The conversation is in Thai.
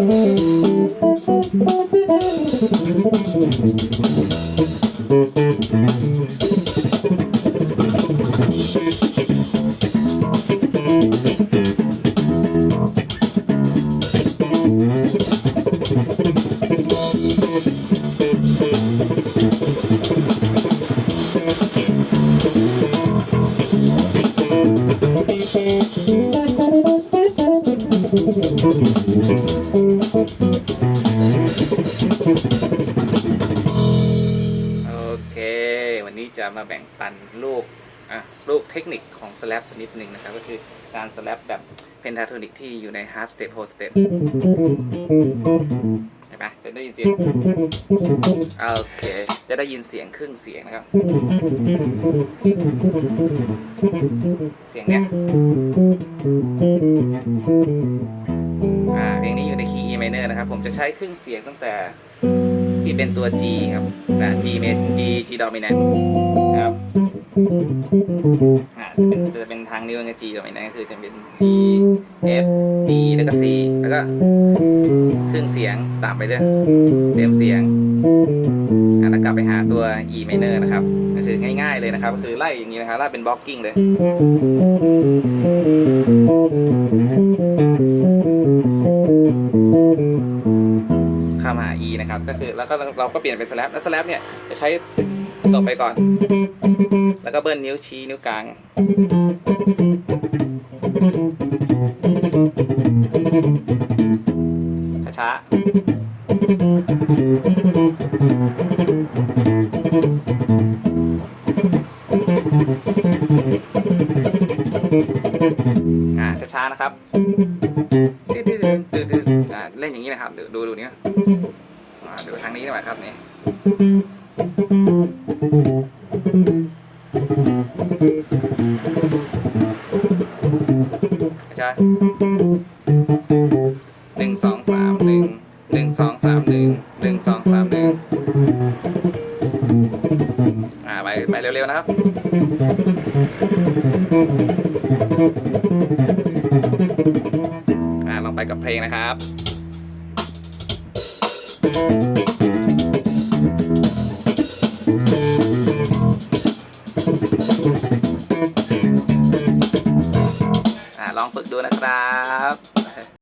Thank you. โอเค วันนี้จะมาแบ่งปันลูกอะลูกเทคนิคของ slap สักนิดหนึ่งนะครับ ก็คือการ slap แบบ pentatonic ที่อยู่ใน half step whole step เห็นไหมจะได้ยินเสียงโอเค จะได้ยินเสียงครึ่งเสียงนะครับ เสียงเนี้ย นะครับ ผมจะใช้ครึ่งเสียงตั้งแต่ที่เป็นตัว G ครับนะ G ma G G dominant นะครับอ่าจะเป็นจะเป็นทางนิ้วไง G dominant ก็คือจะเป็น G F D แล้วก็ C แล้วก็ครึ่งเสียงตามไปเรื่อยเต็มเสียงอ่าแล้วกลับไปหาตัว E minor นะครับ ก็คือง่ายๆเลยนะครับ ก็คือไล่อย่างนี้นะครับไล่เป็น blocking เลย ข้ามาหา E นะครับ ก็คือแล้วก็เราก็เปลี่ยนเป็น slap แล้ว slap เนี่ยจะใช้ตบไปก่อน แล้วก็เบิ้ลนิ้วชี้นิ้วกลาง ช้าๆอ่าช้าๆนะครับ ดูดูเนี่ยอ่าดูทางนี้หน่อยครับนี่ช้าหนึ่งสองสามหนึ่งหนึ่งสองสามหนึ่งหนึ่งสองสามหนึ่งอ่าไปไปเร็วๆนะครับอ่าลองไปกับเพลงนะครับ ลองฝึกดูนะครับ